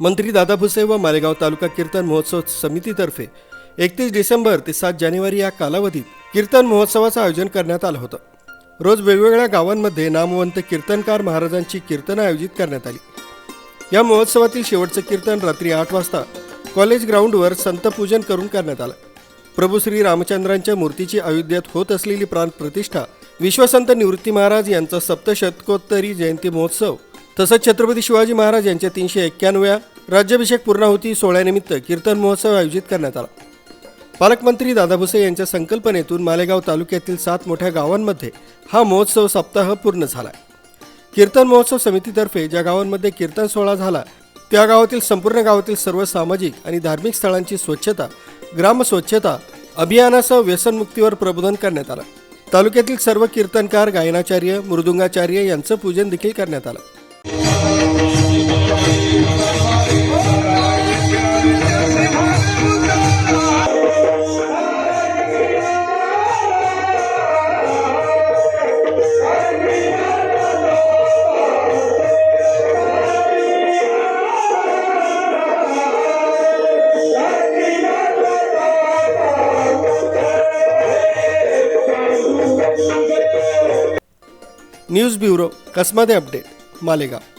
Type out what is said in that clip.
मंत्री दादा भुसे व मालेगाव तालुका कीर्तन महोत्सव समितीतर्फे एकतीस डिसेंबर ते सात जानेवारी या कालावधीत कीर्तन महोत्सवाचं आयोजन करण्यात आलं होतं. रोज वेगवेगळ्या गावांमध्ये नामवंत कीर्तनकार महाराजांची कीर्तनं आयोजित करण्यात आली. या महोत्सवातील शेवटचं कीर्तन रात्री आठ वाजता कॉलेज ग्राउंडवर संतपूजन करून करण्यात आलं. प्रभू श्री रामचंद्रांच्या मूर्तीची अयोध्येत होत असलेली प्राण प्रतिष्ठा विश्वसंत निवृत्ती महाराज यांचा सप्तशतकोत्तरी जयंती महोत्सव तसंच छत्रपती शिवाजी महाराज यांच्या तीनशे एक्क्याण्णव्या राज्याभिषेक पूर्णाहुती सोहळ्यानिमित्त कीर्तन महोत्सव आयोजित करण्यात आला. पालकमंत्री दादा भुसे यांच्या संकल्पनेतून मालेगाव तालुक्यातील सात मोठ्या गावांमध्ये हा महोत्सव सप्ताह पूर्ण झाला कीर्तन महोत्सव समितीतर्फे ज्या गावांमध्ये कीर्तन सोहळा झाला त्या गावातील संपूर्ण गावातील सर्व सामाजिक आणि धार्मिक स्थळांची स्वच्छता ग्राम स्वच्छता अभियानासह व्यसनमुक्तीवर प्रबोधन करण्यात आलं. तालुक्यातील सर्व कीर्तनकार गायनाचार्य मृदुंगाचार्य यांचं पूजन देखील करण्यात आलं. News bureau Kasmade update? Malegaon.